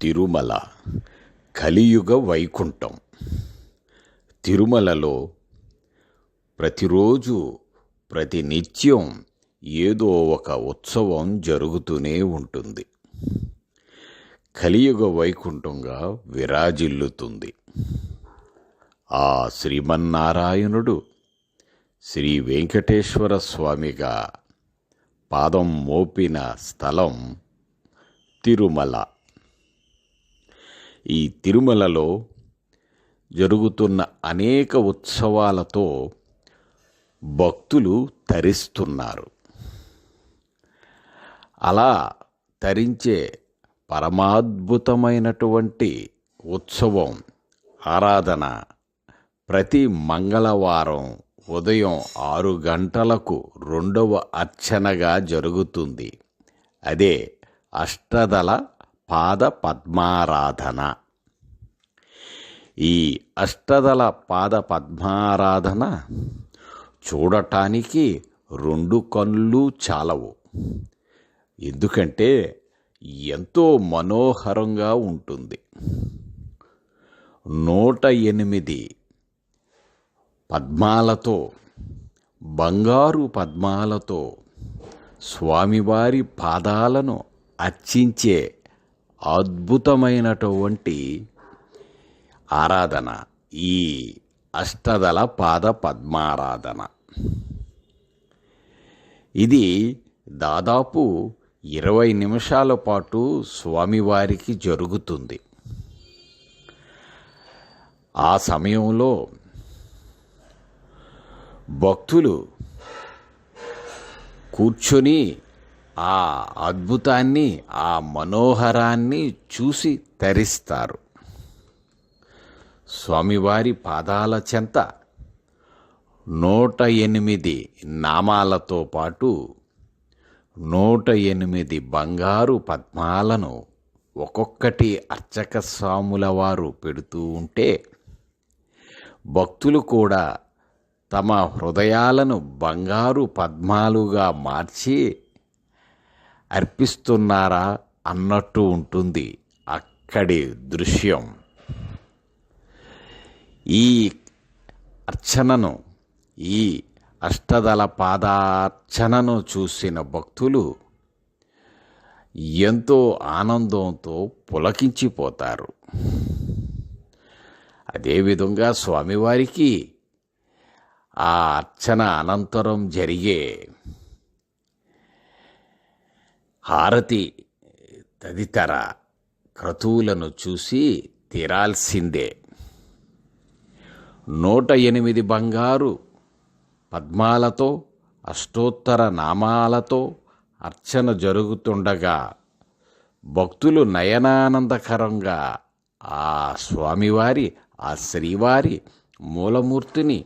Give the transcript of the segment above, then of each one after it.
తిరుమల కలియుగ వైకుంఠం. తిరుమలలో ప్రతిరోజు ప్రతి నిత్యం ఏదో ఒక ఉత్సవం జరుగుతూనే ఉంటుంది. కలియుగ వైకుంఠంగా విరాజిల్లుతుంది. ఆ శ్రీమన్నారాయణుడు శ్రీ వెంకటేశ్వర స్వామిగా పాదం మోపిన స్థలం తిరుమల. ఈ తిరుమలలో జరుగుతున్న అనేక ఉత్సవాలతో భక్తులు తరిస్తున్నారు. అలా తరించే పరమాద్భుతమైనటువంటి ఉత్సవం ఆరాధన ప్రతి మంగళవారం ఉదయం ఆరు గంటలకు రెండవ అర్చనగా జరుగుతుంది. అదే అష్టదళ పాద పద్మారాధన ఈ అష్టదళ పాద పద్మారాధన చూడటానికి రెండు కళ్ళు చాలవు. ఎందుకంటే ఎంతో మనోహరంగా ఉంటుంది. నూట ఎనిమిది పద్మాలతో బంగారు పద్మాలతో స్వామివారి పాదాలను అర్చించే అద్భుతమైనటువంటి ఆరాధన. ఈ అష్టదళ పాద పద్మారాధన. ఇది దాదాపు ఇరవై నిమిషాల పాటు స్వామివారికి జరుగుతుంది. ఆ సమయంలో భక్తులు కూర్చొని ఆ అద్భుతాన్ని ఆ మనోహరాన్ని చూసి తరిస్తారు. స్వామివారి పాదాల చెంత నూట ఎనిమిది నామాలతో పాటు నూట ఎనిమిది బంగారు పద్మాలను ఒక్కొక్కటి అర్చక స్వాముల వారు పెడుతూ ఉంటే భక్తులు కూడా తమ హృదయాలను బంగారు పద్మాలుగా మార్చి అర్పిస్తున్నారా అన్నట్టు ఉంటుంది అక్కడి దృశ్యం. ఈ అర్చనను ఈ అష్టదళ పాదార్చనను చూసిన భక్తులు ఎంతో ఆనందంతో పులకించిపోతారు. అదేవిధంగా స్వామివారికి ఆ అర్చన అనంతరం జరిగే హారతి తదితర క్రతువులను చూసి తీరాల్సిందే. నూట ఎనిమిది బంగారు పద్మాలతో అష్టోత్తర నామాలతో అర్చన జరుగుతుండగా భక్తులు నయనానందకరంగా ఆ స్వామివారి ఆ శ్రీవారి మూలమూర్తిని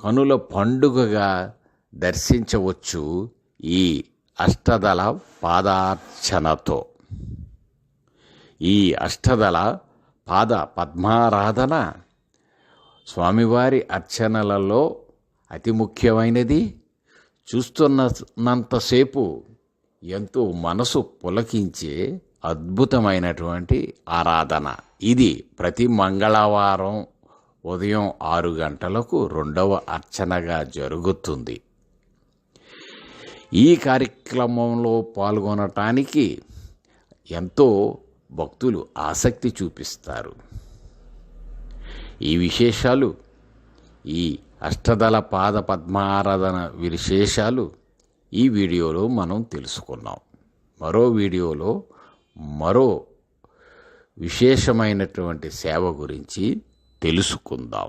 కనుల పండుగగా దర్శించవచ్చు ఈ అష్టదళ పాదార్చనతో. ఈ అష్టదళ పాద పద్మారాధన స్వామివారి అర్చనలలో అతి ముఖ్యమైనది. చూస్తున్నంతసేపు ఎంతో మనసు పులకించే అద్భుతమైనటువంటి ఆరాధన. ఇది ప్రతి మంగళవారం ఉదయం ఆరు గంటలకు రెండవ అర్చనగా జరుగుతుంది. ఈ కార్యక్రమంలో పాల్గొనటానికి ఎంతో భక్తులు ఆసక్తి చూపిస్తారు. ఈ విశేషాలు ఈ అష్టదళ పాద పద్మారాధన విశేషాలు ఈ వీడియోలో మనం తెలుసుకున్నాం. మరో వీడియోలో మరో విశేషమైనటువంటి సేవ గురించి తెలుసుకుందాం.